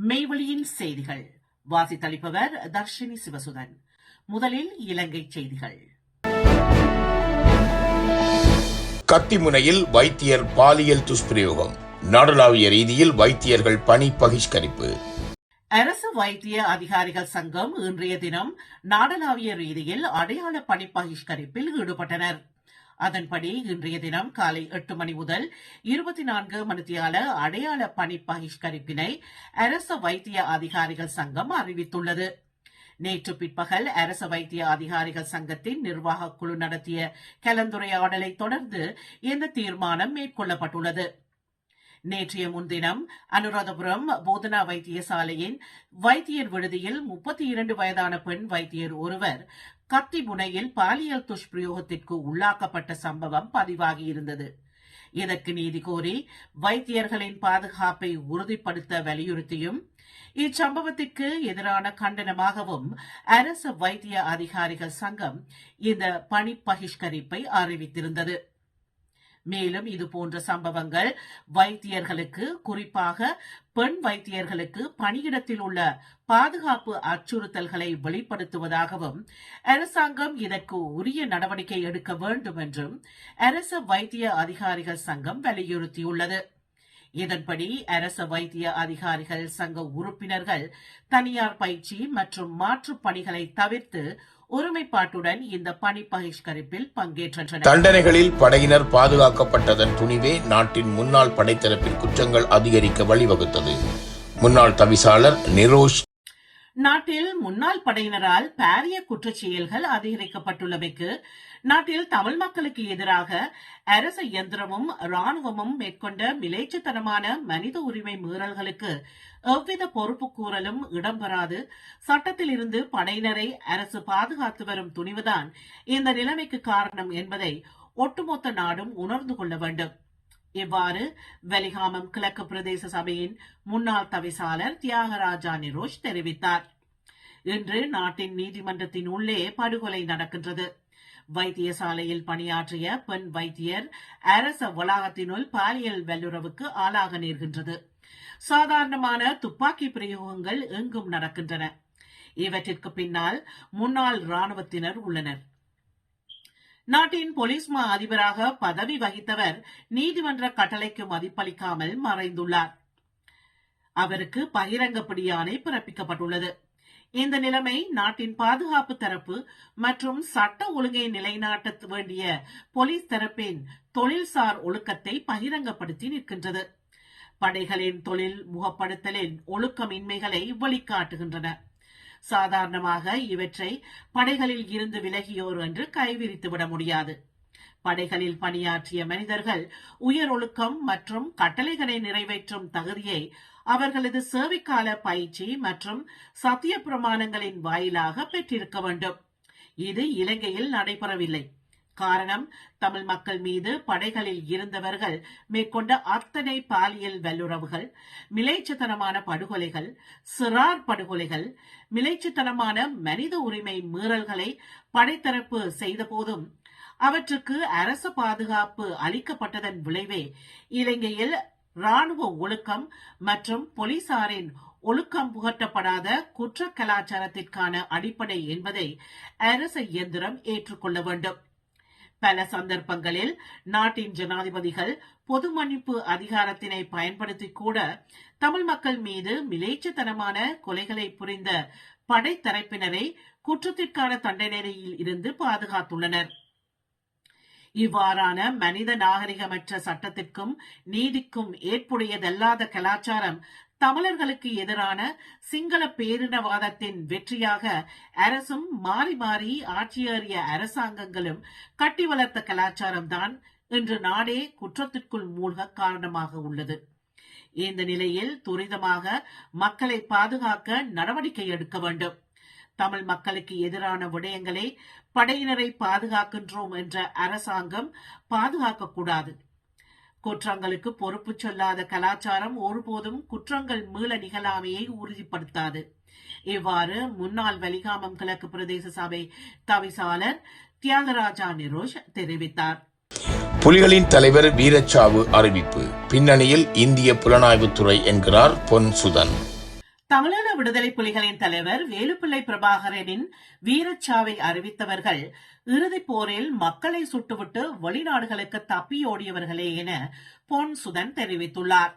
மெய்வழியின் செய்திகள். வாசித்தளிப்பவர் தர்ஷினி சிவசுதன். முதலில் இலங்கை செய்திகள். கத்திமுனையில் வைத்தியர் பாலியல் துஷ்பிரயோகம். நாடளாவிய ரீதியில் வைத்தியர்கள் பணி பகிஷ்கரிப்பு. அரசு வைத்திய அதிகாரிகள் சங்கம் இன்றைய தினம் நாடளாவிய ரீதியில் அடையாள பணி பகிஷ்கரிப்பில் ஈடுபட்டனர். அதன்படி இன்றைய தினம் காலை எட்டு மணி முதல் இருபத்தி நான்கு மணித்தியால அடையாள பணி பகிஷ்கரிப்பினை அரச வைத்திய அதிகாரிகள் சங்கம் அறிவித்துள்ளது. நேற்று பிற்பகல் அரச வைத்திய அதிகாரிகள் சங்கத்தின் நிர்வாக குழு நடத்திய கலந்துரையாடலை தொடர்ந்து இந்த தீர்மானம் மேற்கொள்ளப்பட்டுள்ளது. நேற்றைய முன்தினம் அனுராதபுரம் போதனா வைத்தியசாலையின் வைத்தியர் விடுதியில் முப்பத்தி இரண்டு வயதான பெண் வைத்தியர் ஒருவர் கத்தி முனையில் பாலியல் துஷ்பிரயோகத்திற்கு உள்ளாக்கப்பட்ட சம்பவம் பதிவாகியிருந்தது. இதற்கு நீதி கோரி வைத்தியர்களின் பாதுகாப்பை உறுதிப்படுத்த வலியுறுத்தியும் இச்சம்பவத்திற்கு எதிரான கண்டனமாகவும் அரசு வைத்திய அதிகாரிகள் சங்கம் இந்த பணி பகிஷ்கரிப்பை அறிவித்திருந்தது. மேலும் இதுபோன்ற சம்பவங்கள் வைத்தியர்களுக்கு குறிப்பாக பெண் வைத்தியர்களுக்கு பணியிடத்தில் உள்ள பாதுகாப்பு அச்சுறுத்தல்களை வெளிப்படுத்துவதாகவும் அரசாங்கம் இதற்கு உரிய நடவடிக்கை எடுக்க வேண்டும் என்றும் அரச வைத்திய அதிகாரிகள் சங்கம் வலியுறுத்தியுள்ளது. இதன்படி அரச வைத்திய அதிகாரிகள் சங்க உறுப்பினர்கள் தனியார் பயிற்சி மற்றும் மாற்றுப் பணிகளை தவிர்த்து ஒருமைப்பாட்டுடன் இந்த பணி பகிஷ்கரிப்பில் பங்கேற்றனர். தண்டனைகளில் படையினர் பாதுகாக்கப்பட்டதன் துணிவே நாட்டின் முன்னாள் படைத்தரப்பில் குற்றங்கள் அதிகரிக்க வழிவகுத்தது. முன்னாள் தவிசாளர் நிரோஷ் நாட்டில் முன்னாள் படையினரால் பாரிய குற்றச் செயல்கள் அதிகரிக்கப்பட்டுள்ளமைக்கு நாட்டில் தமிழ் மக்களுக்கு எதிராக அரச இயந்திரமும் ராணுவமும் மேற்கொண்ட மிலேச்சத்தனமான மனித உரிமை மீறல்களுக்கு எவ்வித பொறுப்பு கூறலும் இடம்பெறாது. சட்டத்தில் இருந்து படையினரை அரசு பாதுகாத்து வரும் துணிவுதான் இந்த நிலைமைக்கு காரணம் என்பதை ஒட்டுமொத்த நாடும் உணர்ந்து கொள்ள வேண்டும். இவ்வாறு வெலிகாமம் கிழக்கு பிரதேச சபையின் முன்னாள் தவிசாளர் தியாகராஜா நிரோஷ் தெரிவித்தார். இன்று நாட்டின் நீதிமன்றத்தின் உள்ளே படுகொலை நடக்கின்றது. வைத்தியசாலையில் பணியாற்றிய பெண் வைத்தியர் அரச வளாகத்தினுள் பாலியல் வல்லுறவுக்கு ஆளாக நேர்கின்றது. சாதாரணமான துப்பாக்கி பிரயோகங்கள் எங்கும் நடக்கின்றன. இவற்றிற்கு பின்னால் முன்னாள் ராணுவத்தினர் உள்ளனர். நாட்டின் போலீஸ் மா அதிபராக பதவி வகித்தவர் நீதிமன்ற கட்டளைக்கு மதிப்பளிக்காமல் மறைந்துள்ளார். அவருக்கு பகிரங்க பிடியாணை பிறப்பிக்கப்பட்டுள்ளது. இந்த நிலைமை நாட்டின் பாதுகாப்பு தரப்பு மற்றும் சட்ட ஒழுங்கை நிலைநாட்ட வேண்டிய போலீஸ் தரப்பின் தொழில்சார் ஒழுக்கத்தை பகிரங்கப்படுத்தி நிற்கின்றது. படைகளின் தொழில் முகப்படுத்தலின் ஒழுக்கமின்மைகளை வெளிக்காட்டுகின்றன. சாதாரணமாக இவற்றை படைகளில் இருந்து விலகியோர் என்று கைவிரித்துவிட முடியாது. படைகளில் பணியாற்றிய மனிதர்கள் உயர் ஒழுக்கம் மற்றும் கட்டளைகளை நிறைவேற்றும் தகுதியை அவர்களது சேவைக்கால பயிற்சி மற்றும் சத்திய பிரமாணங்களின் வாயிலாக பெற்றிருக்க வேண்டும். இது இலங்கையில் நடைபெறவில்லை. காரணம் தமிழ் மக்கள் மீது படைகளில் இருந்தவர்கள் மேற்கொண்ட அத்தனை பாலியல் வல்லுறவுகள் மிலைச்சத்தனமான படுகொலைகள் சிறார் படுகொலைகள் மிலைச்சத்தனமான மனித உரிமை மீறல்களை படைத்தரப்பு செய்தபோதும் அவற்றுக்கு அரசு பாதுகாப்பு அளிக்கப்பட்டதன் விளைவே இலங்கையில் ராணுவ ஒழுக்கம் மற்றும் போலீசாரின் ஒழுக்கம் புகட்டப்படாத குற்ற கலாச்சாரத்திற்கான அடிப்படை என்பதை அரச இயந்திரம் ஏற்றுக்கொள்ள வேண்டும். பல சந்தர்ப்பங்களில் நாட்டின் ஜனாதிபதிகள் பொது மன்னிப்பு அதிகாரத்தினை பயன்படுத்தி கூட தமிழ் மக்கள் மீது மிலேச்சத்தனமான கொலைகளை புரிந்த படைத்தரப்பினரை குற்றத்திற்கான தண்டனையில் இருந்து பாதுகாத்துள்ளனர். இவ்வாறான மனித நாகரிகமற்ற சட்டத்திற்கும் நீதிக்கும் ஏற்புடையதல்லாத கலாச்சாரம் தமிழர்களுக்கு எதிரான சிங்கள பேரினவாதத்தின் வெற்றியாக அரசும் மாறி மாறி ஆட்சியேறிய அரசாங்கங்களும் கட்டி வளர்த்த கலாச்சாரம்தான் இன்று நாடே குற்றத்திற்குள் மூழ்க காரணமாக உள்ளது. இந்த நிலையில் துரிதமாக மக்களை பாதுகாக்க நடவடிக்கை எடுக்க வேண்டும். தமிழ் மக்களுக்கு எதிரான விடயங்களை படையினரை பாதுகாக்கின்றோம் என்ற அரசாங்கம் பாதுகாக்கக்கூடாது. குற்றங்களுக்கு பொறுப்பு சொல்லாத கலாச்சாரம் ஒருபோதும் குற்றங்கள் மீள நிகழாமையை உறுதிப்படுத்தாது. இவ்வாறு முன்னாள் வலிகாமம் கிழக்கு பிரதேச சபை தவிசாளர் தியாகராஜா நிரோஷ் தெரிவித்தார். புலிகளின் தலைவர் வீரச்சாவு அறிவிப்பு. பின்னணியில் இந்திய புலனாய்வுத்துறை என்கிறார் பொன் தமிழீழ தமிழக விடுதலை புலிகளின் தலைவர் வேலுப்பிள்ளை பிரபாகரனின் வீரச்சாவை அறிவித்தவர்கள் இறுதிப் போரில் மக்களை சுட்டுவிட்டு வெளிநாடுகளுக்கு தப்பியோடியவர்களே என பொன் சுதன் தெரிவித்துள்ளார்.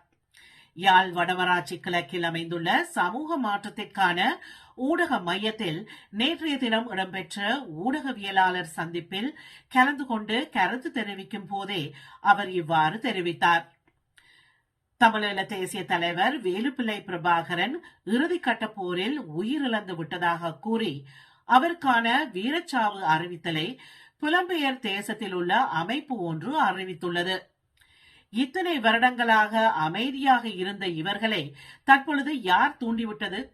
யாழ் வடவராட்சி கிழக்கில் அமைந்துள்ள சமூக மாற்றத்திற்கான ஊடக மையத்தில் நேற்றைய தினம் இடம்பெற்ற ஊடகவியலாளர் சந்திப்பில் கலந்து கொண்டு கருத்து தெரிவிக்கும் போதே அவர் இவ்வாறு தெரிவித்தார். தமிழீழ தேசிய தலைவர் வேலுப்பிள்ளை பிரபாகரன் இறுதிக்கட்ட போரில் உயிரிழந்து விட்டதாக கூறி அவருக்கான வீரச்சாவு அறிவித்தலை புலம்பெயர் தேசத்தில் உள்ள அமைப்பு ஒன்று அறிவித்துள்ளது. இத்தனை வருடங்களாக அமைதியாக இருந்த இவர்களை தற்பொழுது யார் தூண்டிவிட்டது?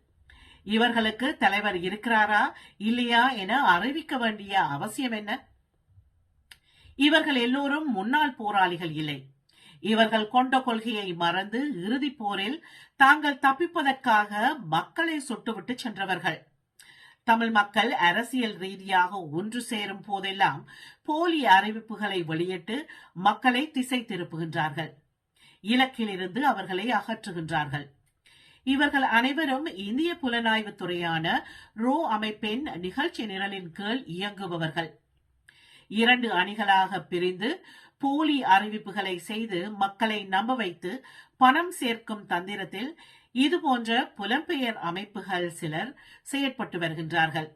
இவர்களுக்கு தலைவர் இருக்கிறாரா இல்லையா என அறிவிக்க வேண்டிய அவசியம் என்ன? இவர்கள் எல்லோரும் முன்னாள் போராளிகள் இல்லை. இவர்கள் கொண்ட கொள்கையை மறந்து இறுதிப் போரில் தாங்கள் தப்பிப்பதற்காக மக்களை சுட்டுவிட்டு சென்றவர்கள். தமிழ் மக்கள் அரசியல் ரீதியாக ஒன்று சேரும் போதெல்லாம் போலி அறிவிப்புகளை வெளியிட்டு மக்களை திசை திருப்புகின்றார்கள். இலக்கிலிருந்து அவர்களை அகற்றுகின்றார்கள். இவர்கள் அனைவரும் இந்திய புலனாய்வு துறையான ரோ அமைப்பின் நிகழ்ச்சி நிரலின் கீழ் இயங்குபவர்கள். இரண்டு அணிகளாக பிரிந்து போலி அறிவிப்புகளை செய்து மக்களை நம்ப வைத்து பணம் சேர்க்கும் தந்திரத்தில் இதுபோன்ற புலம்பெயர் அமைப்புகள் சிலர் செயற்பட்டு வருகின்றார்கள்.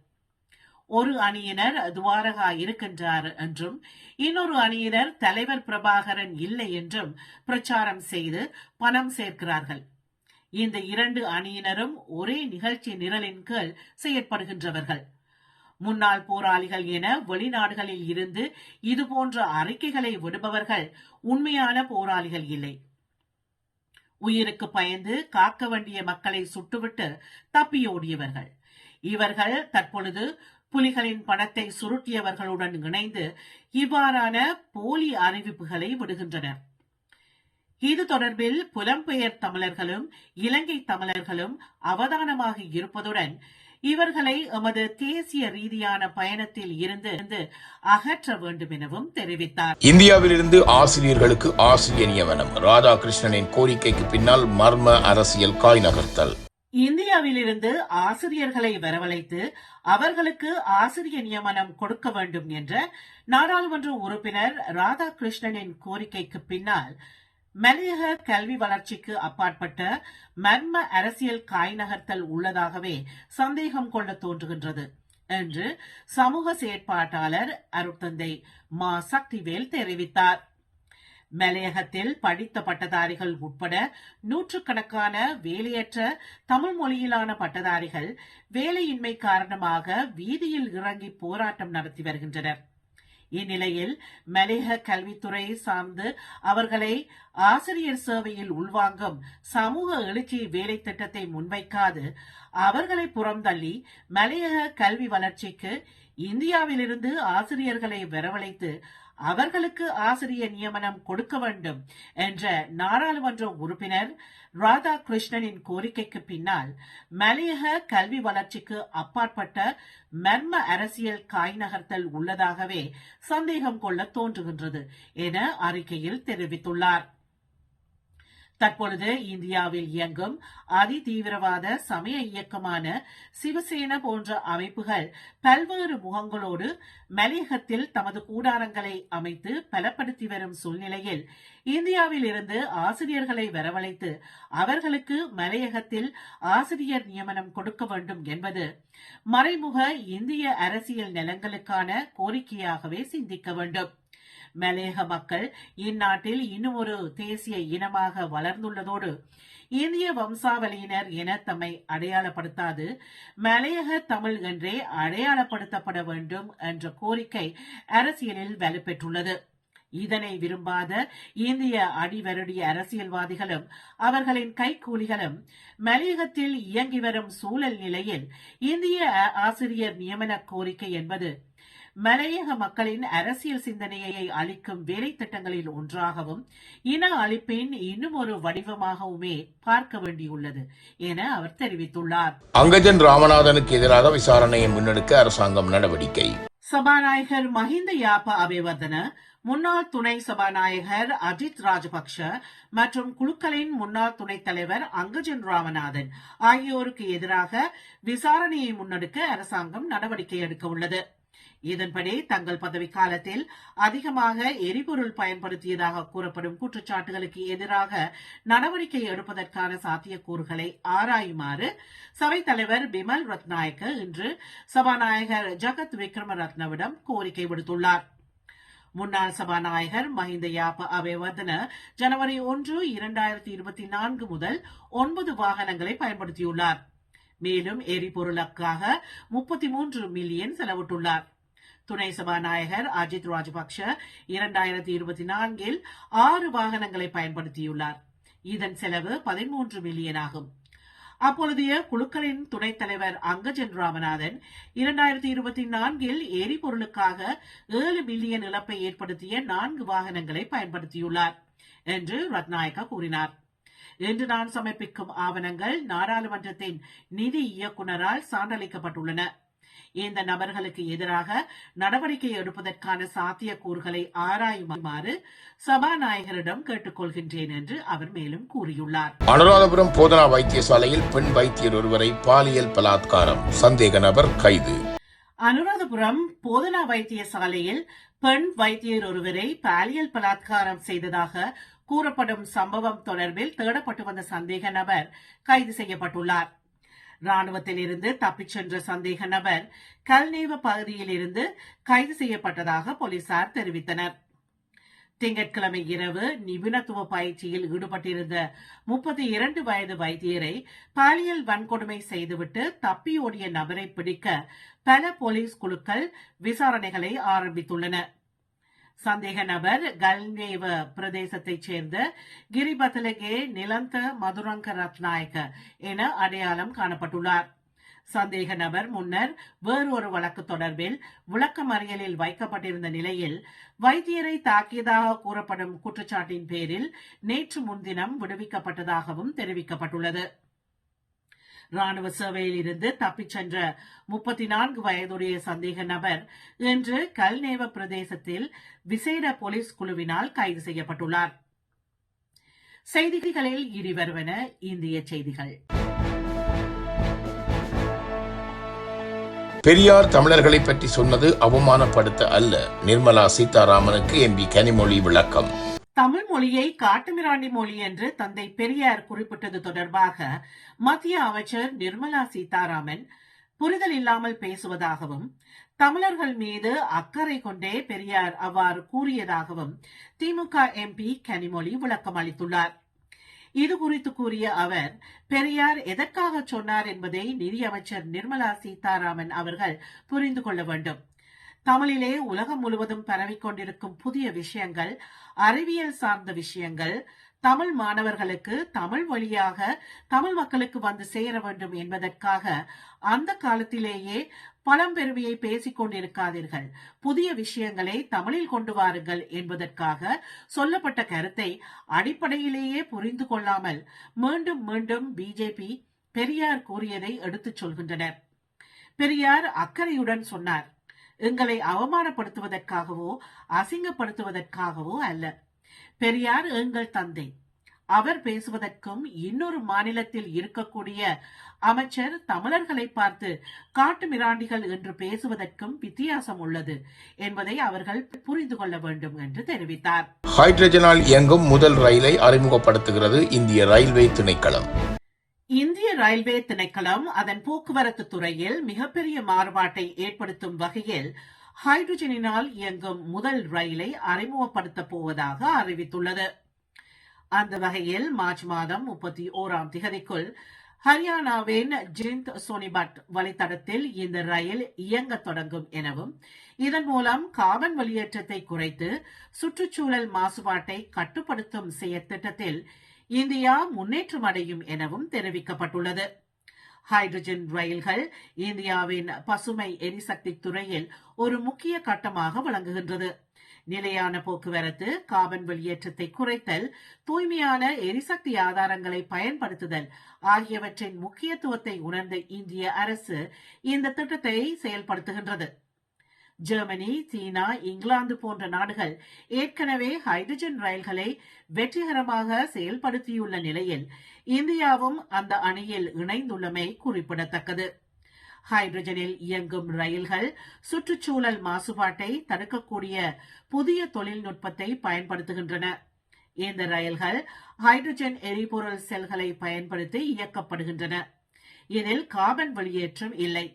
ஒரு அணியினர் துவாரகா இருக்கின்றார் என்றும் இன்னொரு அணியினர் தலைவர் பிரபாகரன் இல்லை என்றும் பிரச்சாரம் செய்து பணம் சேர்க்கிறார்கள். இந்த இரண்டு அணியினரும் ஒரே நிகழ்ச்சி நிரலின் கீழ் செயற்படுகின்றவர்கள். முன்னாள் போராளிகள் என வெளிநாடுகளில் இருந்து இதுபோன்ற அறிக்கைகளை விடுபவர்கள் உண்மையான போராளிகள் இல்லை. உயிருக்கு பயந்து காக்க வேண்டிய மக்களை சுட்டுவிட்டு தப்பியோடியவர்கள். இவர்கள் தற்பொழுது புலிகளின் பணத்தை சுருட்டியவர்களுடன் இணைந்து இவ்வாறான போலி அறிவிப்புகளை விடுகின்றனர். இது தொடர்பில் புலம்பெயர் தமிழர்களும் இலங்கை தமிழர்களும் அவதானமாக இருப்பதுடன் இவர்களை எமது தேசிய ரீதியான பயணத்தில் இருந்து அகற்ற வேண்டும் எனவும் தெரிவித்தார். இந்தியாவிலிருந்து ஆசிரியர்களுக்கு ஆசிரியர் நியமனம் ராதாகிருஷ்ணனின் கோரிக்கைக்கு பின்னால் மர்ம அரசியல் காய் நகர்த்தல் இந்தியாவிலிருந்து ஆசிரியர்களை வரவழைத்து அவர்களுக்கு ஆசிரியர் நியமனம் கொடுக்க வேண்டும் என்ற நாடாளுமன்ற உறுப்பினர் ராதாகிருஷ்ணனின் கோரிக்கைக்கு பின்னால் மலையக கல்வி வளர்ச்சிக்கு அப்பாற்பட்ட மர்ம அரசியல் காய் நகர்த்தல் உள்ளதாகவே சந்தேகம் கொள்ள தோன்றுகின்றது என்று சமூக செயற்பாட்டாளர் அருட்தந்தை மா. சக்திவேல் தெரிவித்தார். மலையகத்தில் படித்த பட்டதாரிகள் உட்பட நூற்றுக்கணக்கான வேலையற்ற தமிழ் மொழியிலான பட்டதாரிகள் வேலையின்மை காரணமாக வீதியில் இறங்கி போராட்டம் நடத்தி வருகின்றனர். இந்நிலையில் மலையக கல்வித்துறை சார்ந்து அவர்களை ஆசிரியர் சேவையில் உள்வாங்கும் சமூக எழுச்சி வேலை திட்டத்தை முன்வைக்காது. அவர்களை புறந்தள்ளி மலையக கல்வி வளர்ச்சிக்கு இந்தியாவிலிருந்து ஆசிரியர்களை வரவழைத்து அவர்களுக்கு ஆசிரியர் நியமனம் கொடுக்க வேண்டும் என்ற நாடாளுமன்ற உறுப்பினர் ராதாகிருஷ்ணனின் கோரிக்கைக்கு பின்னால் மலையக கல்வி வளர்ச்சிக்கு அப்பாற்பட்ட மர்ம அரசியல் காய் நகர்த்தல் உள்ளதாகவே சந்தேகம் கொள்ள தோன்றுகின்றது என அறிக்கையில் தெரிவித்துள்ளார். தற்பொழுது இந்தியாவில் இயங்கும் அதி தீவிரவாத சமய இயக்கமான சிவசேனா போன்ற அமைப்புகள் பல்வேறு முகங்களோடு மலையகத்தில் தமது கூடாரங்களை அமைத்து பலப்படுத்தி வரும் சூழ்நிலையில் இந்தியாவில் இருந்து ஆசிரியர்களை வரவழைத்து அவர்களுக்கு மலையகத்தில் ஆசிரியர் நியமனம் கொடுக்க வேண்டும் என்பது மறைமுக இந்திய அரசியல் நிலங்களுக்கான கோரிக்கையாகவே சிந்திக்க வேண்டும். மலையக மக்கள் இந்நாட்டில் இன்னும் ஒரு தேசிய இனமாக வளர்ந்துள்ளதோடு இந்திய வம்சாவளியினர் என தம்மை அடையாளப்படுத்தாது. மலையக தமிழ் என்றே அடையாளப்படுத்தப்பட வேண்டும் என்ற கோரிக்கை அரசியலில் வலுப்பெற்றுள்ளது. இதனை விரும்பாத இந்திய அடிவருடி அரசியல்வாதிகளும் அவர்களின் கைக்கூலிகளும் மலையகத்தில் இயங்கி வரும் சூழல் நிலையில் இந்திய ஆசிரியர் நியமன கோரிக்கை என்பது மலையக மக்களின் அரசியல் சிந்தனையை அளிக்கும் வேலை திட்டங்களில் ஒன்றாகவும் இன அழிப்பின் இன்னும் ஒரு வடிவமாகவுமே பார்க்க வேண்டியுள்ளது என அவர் தெரிவித்துள்ளார். அங்கஜன் ராமநாதனுக்கு எதிராக விசாரணையை முன்னெடுக்க அரசாங்கம் நடவடிக்கை. சபாநாயகர் மஹிந்த யாப்ப அபேவர்தன முன்னாள் துணை சபாநாயகர் அஜித் ராஜபக்ஷ மற்றும் குழுக்களின் முன்னாள் துணைத் தலைவர் அங்கஜன் ராமநாதன் ஆகியோருக்கு எதிராக விசாரணையை முன்னெடுக்க அரசாங்கம் நடவடிக்கை எடுக்க உள்ளது. இதன்படி தங்கள் பதவிக்காலத்தில் அதிகமாக எரிபொருள் பயன்படுத்தியதாக கூறப்படும் குற்றச்சாட்டுகளுக்கு எதிராக நடவடிக்கை எடுப்பதற்கான சாத்தியக்கூறுகளை ஆராயுமாறு சபைத் தலைவர் பிமல் ரத்நாயக்க இன்று சபாநாயகர் ஜகத் விக்ரமரத்னவிடம் கோரிக்கை விடுத்துள்ளார். முன்னாள் சபாநாயகர் மஹிந்த யாப்ப அபேவர்தன ஜனவரி ஒன்று இரண்டாயிரத்தி இருபத்தி நான்கு முதல் ஒன்பது வாகனங்களை பயன்படுத்தியுள்ளார். மேலும் எரிபொருளுக்காக முப்பத்தி மூன்று மில்லியன் செலவிட்டுள்ளார். துணை சபாநாயகர் அஜித் ராஜபக்ஷ இரண்டாயிரத்தி இருபத்தி நான்கில் ஆறு வாகனங்களை பயன்படுத்தியுள்ளார். இதன் செலவு பதிமூன்று மில்லியன் ஆகும். அப்பொழுதைய குழுக்களின் துணைத் தலைவர் அங்கஜன் ராமநாதன் இரண்டாயிரத்தி இருபத்தி நான்கில் எரிபொருளுக்காக ஏழு மில்லியன் இழப்பை ஏற்படுத்திய நான்கு வாகனங்களை பயன்படுத்தியுள்ளார் என்று ரத்நாயக்கா கூறினார். இன்று நான் சமர்ப்பிக்கும் ஆவணங்கள் நாடாளுமன்றத்தின் நிதி இயக்குநரால் சான்றளிக்கப்பட்டுள்ளன. இந்த நபர்களுக்கு எதிராக நடவடிக்கை எடுப்பதற்கான சாத்தியக்கூறுகளை ஆராயுமாறு சபாநாயகரிடம் கேட்டுக்கொள்கின்றேன் என்று அவர் மேலும் கூறியுள்ளார். அனுராதபுரம் போதனா வைத்தியசாலையில் பெண் வைத்தியர் ஒருவரை பாலியல் பலாத்காரம். சந்தேக நபர் கைது. அனுராதபுரம் போதனா வைத்தியசாலையில் பெண் வைத்தியர் ஒருவரை பாலியல் பலாத்காரம் செய்ததாக கூறப்படும் சம்பவம் தொடர்பில் தேடப்பட்டு வந்த சந்தேக நபர் கைது செய்யப்பட்டுள்ளார். ராணுவத்தில் இருந்து தப்பிச் சென்ற சந்தேக நபர் கல்நேவ பகுதியில் இருந்து கைது செய்யப்பட்டதாக போலீசார் தெரிவித்தனர். திங்கட்கிழமை இரவு நிபுணத்துவ பயிற்சியில் ஈடுபட்டிருந்த முப்பத்தி இரண்டு வயது வைத்தியரை பாலியல் வன்கொடுமை செய்துவிட்டு தப்பியோடிய நபரை பிடிக்க பல போலீஸ் குழுக்கள் விசாரணைகளை ஆரம்பித்துள்ளன. சந்தேக நபர் கல்நேவ பிரதேசத்தைச் சேர்ந்த கிரிபத்லகே நிலந்த மதுரங்க ரத்நாயக்க என அடையாளம் காணப்பட்டுள்ளார். சந்தேக நபர் முன்னர் வேறொரு வழக்கு தொடர்பில் விளக்கமறியலில் வைக்கப்பட்டிருந்த நிலையில் வைத்தியரை தாக்கியதாக கூறப்படும் குற்றச்சாட்டின் பேரில் நேற்று முன்தினம் விடுவிக்கப்பட்டதாகவும் தெரிவிக்கப்பட்டுள்ளது. ராணுவ சேவையில் இருந்து தப்பிச் சென்ற முப்பத்தி நான்கு வயதுடைய சந்தேக நபர் இன்று கல்நேவ பிரதேசத்தில் விசேட போலீஸ் குழுவினால் கைது செய்யப்பட்டுள்ளார். செய்திகளில் இனிவருவன இந்திய செய்திகள். பெரியார் தமிழர்களை பற்றி சொன்னது அவமானப்படுத்த அல்ல. நிர்மலா சீதாராமனுக்கு எம்பி கனிமொழி விளக்கம். தமிழ் மொழியை காட்டுமிராண்டி மொழி என்று தந்தை பெரியார் குறிப்பிட்டது தொடர்பாக மத்திய அமைச்சர் நிர்மலா சீதாராமன் புரிதல் இல்லாமல் பேசுவதாகவும் தமிழர்கள் மீது அக்கறை கொண்டே பெரியார் அவ்வாறு கூறியதாகவும் திமுக எம்பி கனிமொழி விளக்கம் அளித்துள்ளார். இது குறித்து கூறிய அவர் பெரியார் எதற்காக சொன்னார் என்பதை நிதியமைச்சர் நிர்மலா சீதாராமன் அவர்கள் புரிந்து கொள்ள வேண்டும். தமிழிலே உலகம் முழுவதும் பரவிக் கொண்டிருக்கும் புதிய விஷயங்கள் அறிவியல் சார்ந்த விஷயங்கள் தமிழ் மாணவர்களுக்கு தமிழ் வழியாக தமிழ் மக்களுக்கு வந்து சேர வேண்டும் என்பதற்காக அந்த காலத்திலேயே பழம்பெருமையை பேசிக் கொண்டிருக்காதீர்கள். புதிய விஷயங்களை தமிழில் கொண்டு வாருங்கள் என்பதற்காக சொல்லப்பட்ட கருத்தை அடிப்படையிலேயே புரிந்து கொள்ளாமல் மீண்டும் மீண்டும் பிஜேபி பெரியார் கூறியதை எடுத்துச் சொல்கின்றனர். பெரியார் அக்கறையுடன் சொன்னார். எங்களை அவமானப்படுத்துவதற்காகவோ அசிங்கப்படுத்துவதற்காகவோ அல்ல. பெரியார் எங்கள் தந்தை. அவர் பேசுவதற்கும் இன்னொரு மாநிலத்தில் இருக்கக்கூடிய அமைச்சர் தமிழர்களை பார்த்து காட்டு மிராண்டிகள் என்று பேசுவதற்கும் வித்தியாசம் உள்ளது என்பதை அவர்கள் புரிந்து கொள்ள வேண்டும் என்று தெரிவித்தார். ஹைட்ரஜனால் இயங்கும் முதல் ரயிலை அறிமுகப்படுத்துகிறது இந்திய ரயில்வே திணைக்களம். இந்திய ரயில்வே திணைக்களம் அதன் போக்குவரத்து துறையில் மிகப்பெரிய மாறுபாட்டை ஏற்படுத்தும் வகையில் ஹைட்ரஜனினால் இயங்கும் முதல் ரயிலை அறிமுகப்படுத்தப் போவதாக அறிவித்துள்ளது. அந்த வகையில் மார்ச் மாதம் முப்பத்தி ஓராம் திகதிக்குள் ஹரியானாவின் ஜிந்த் சோனிபட் வழித்தடத்தில் இந்த ரயில் இயங்க தொடங்கும் எனவும் இதன் மூலம் கார்பன் வெளியேற்றத்தை குறைத்து சுற்றுச்சூழல் மாசுபாட்டை கட்டுப்படுத்தும் செயற்திட்டத்தில் இந்தியா முன்னேற்றம் அடையும் எனவும் தெரிவிக்கப்பட்டுள்ளது. ஹைட்ரஜன் ரயில்கள் இந்தியாவின் பசுமை எரிசக்தி துறையில் ஒரு முக்கிய கட்டமாக விளங்குகின்றது. நிலையான போக்குவரத்து கார்பன் வெளியேற்றத்தை குறைத்தல் தூய்மையான எரிசக்தி ஆதாரங்களை பயன்படுத்துதல் ஆகியவற்றின் முக்கியத்துவத்தை உணர்ந்த இந்திய அரசு இந்த திட்டத்தை செயல்படுத்துகின்றது. ஜெர்மனி சீனா இங்கிலாந்து போன்ற நாடுகள் ஏற்கனவே ஹைட்ரஜன் ரயில்களை வெற்றிகரமாக செயல்படுத்தியுள்ள நிலையில் இந்தியாவும் அந்த அணியில் இணைந்துள்ளமை குறிப்பிடத்தக்கது. ஹைட்ரஜனில் இயங்கும் ரயில்கள் சுற்றுச்சூழல் மாசுபாட்டை தடுக்கக்கூடிய புதிய தொழில்நுட்பத்தை பயன்படுத்துகின்றன. இந்த ரயில்கள் ஹைட்ரஜன் எரிபொருள் செல்களை பயன்படுத்தி இயக்கப்படுகின்றன. இதில் கார்பன் வெளியேற்றம் இல்லை.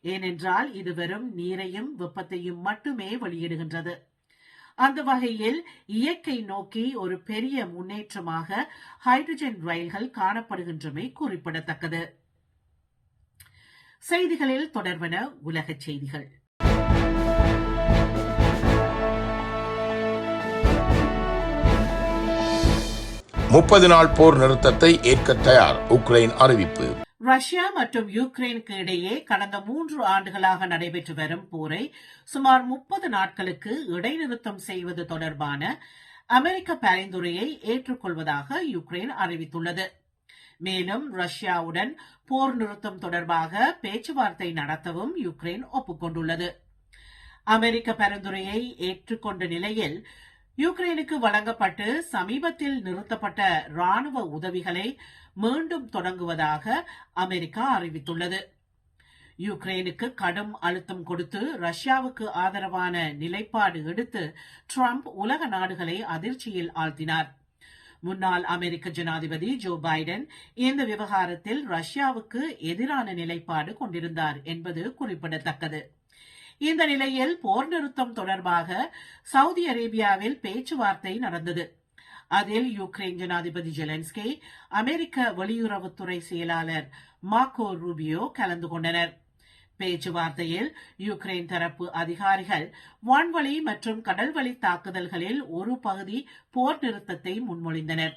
ஏனென்றால் இது வெறும் நீரையும் வெப்பத்தையும் மட்டுமே வெளியிடுகின்றது. அந்த வகையில் இயற்கை நோக்கி ஒரு பெரிய முன்னேற்றமாக ஹைட்ரஜன் ரயில்கள் காணப்படுகின்றமை குறிப்பிடத்தக்கது. செய்திகளில் தொடர்வன உலகச் செய்திகள். முப்பது நாள் போர் நிறுத்தத்தை ஏற்க தயார் உக்ரைன் அறிவிப்பு. ரஷ்யா மற்றும் யுக்ரைனுக்கு இடையே கடந்த மூன்று ஆண்டுகளாக நடைபெற்று வரும் போரை சுமார் முப்பது நாட்களுக்கு இடைநிறுத்தம் செய்வது தொடர்பான அமெரிக்க பரிந்துரையை ஏற்றுக்கொள்வதாக யுக்ரைன் அறிவித்துள்ளது. மேலும் ரஷ்யாவுடன் போர் நிறுத்தம் தொடர்பாக பேச்சுவார்த்தை நடத்தவும் யுக்ரைன் ஒப்புக்கொண்டுள்ளது. அமெரிக்க பரிந்துரையை ஏற்றுக்கொண்ட நிலையில் யுக்ரைனுக்கு வழங்கப்பட்டு சமீபத்தில் நிறுத்தப்பட்ட ராணுவ உதவிகளை மீண்டும் தொடங்குவதாக அமெரிக்கா அறிவித்துள்ளது. யுக்ரைனுக்கு கடும் அழுத்தம் கொடுத்து ரஷ்யாவுக்கு ஆதரவான நிலைப்பாடு எடுத்து ட்ரம்ப் உலக நாடுகளை அதிர்ச்சியில் ஆழ்த்தினார். முன்னாள் அமெரிக்க ஜனாதிபதி ஜோ பைடன் இந்த விவகாரத்தில் ரஷ்யாவுக்கு எதிரான நிலைப்பாடு கொண்டிருந்தார் என்பது குறிப்பிடத்தக்கது. இந்த நிலையில் போர் நிறுத்தம் தொடர்பாக சவுதி அரேபியாவில் பேச்சுவார்த்தை நடந்தது. அதில் யுக்ரைன் ஜனாதிபதி ஜெலன்ஸ்கி அமெரிக்க வெளியுறவுத்துறை செயலாளர் மார்க்கோ ரூபியோ கலந்து கொண்டனர். பேச்சுவார்த்தையில் யுக்ரைன் தரப்பு அதிகாரிகள் வான்வழி மற்றும் கடல்வழி தாக்குதல்களில் ஒரு பகுதி போர் நிறுத்தத்தை முன்மொழிந்தனர்.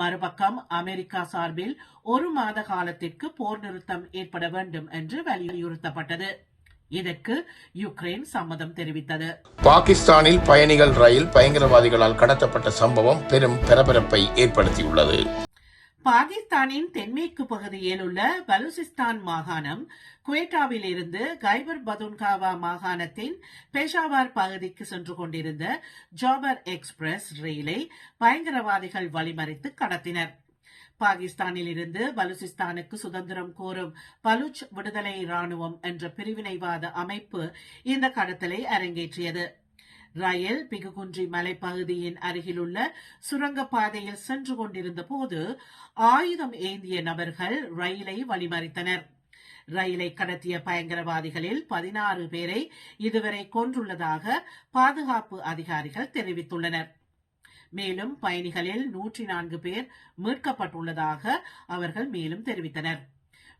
மறுபக்கம் அமெரிக்கா சார்பில் ஒரு மாத காலத்திற்கு போர் நிறுத்தம் ஏற்பட வேண்டும் என்று வலியுறுத்தப்பட்டது. இதற்கு யுக்ரைன் சம்மதம் தெரிவித்தது. பாகிஸ்தானில் பயணிகள் ரயில் பயங்கரவாதிகளால் கடத்தப்பட்ட சம்பவம் பெரும் பரபரப்பை ஏற்படுத்தியுள்ளது. பாகிஸ்தானின் தென்மேற்கு பகுதியில் உள்ள பலுசிஸ்தான் மாகாணம் குவேட்டாவில் இருந்து கைபர் பதுன்காவா மாகாணத்தின் பெஷாவார் பகுதிக்கு சென்று கொண்டிருந்த ஜாபர் எக்ஸ்பிரஸ் ரயிலை பயங்கரவாதிகள் வழிமறித்து கடத்தினர். பாகிஸ்தானில் இருந்து பலுசிஸ்தானுக்கு சுதந்திரம் கோரும் பலுச் விடுதலை ராணுவம் என்ற பிரிவினைவாத அமைப்பு இந்த கடத்தலை அரங்கேற்றியது. ரயில் பிகுகுன்றி மலைப்பகுதியின் அருகிலுள்ள சுரங்கப்பாதையில் சென்று கொண்டிருந்த போது ஆயுதம் ஏந்திய நபர்கள் ரயிலை வழிமறித்தனர். ரயிலை கடத்திய பயங்கரவாதிகளில் பதினாறு பேரை இதுவரை கொன்றுள்ளதாக பாதுகாப்பு அதிகாரிகள் தெரிவித்துள்ளனர். மேலும் பயணிகளில் நூற்றி நான்கு பேர் மீட்கப்பட்டுள்ளதாக அவர்கள் மேலும் தெரிவித்தனர்.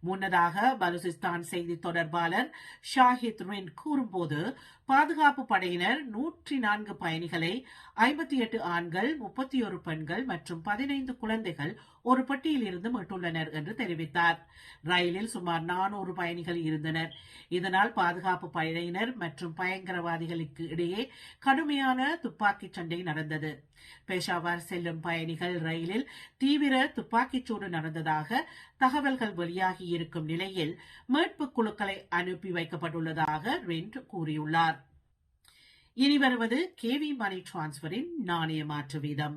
முன்னதாக பலுசிஸ்தான் செய்தி தொடர்பாளர் ஷாஹித் ரின் கூறும்போது பாதுகாப்பு படையினர் நூற்றி நான்கு பயணிகளை ஐம்பத்தி எட்டு ஆண்கள் முப்பத்தி ஒரு பெண்கள் மற்றும் பதினைந்து குழந்தைகள் ஒரு பெட்டியில் இருந்து மீட்டுள்ளனர் என்று தெரிவித்தார். ரயிலில் சுமார் நானூறு பயணிகள் இருந்தனர். இதனால் பாதுகாப்பு படையினர் மற்றும் பயங்கரவாதிகளுக்கு இடையே கடுமையான துப்பாக்கிச் சண்டை நடந்தது. பேஷாவார் செல்லும் பயணிகள் ரயிலில் தீவிர துப்பாக்கிச் சூடு நடந்ததாக தகவல்கள் வெளியாகி இருக்கும் நிலையில் மீட்புக் குழுக்களை அனுப்பி வைக்கப்பட்டுள்ளதாக ரெண்ட் கூறியுள்ளார். இனி வருவது கேவி மணி டிரான்ஸ்பரின் நாணய மாற்று வீதம்.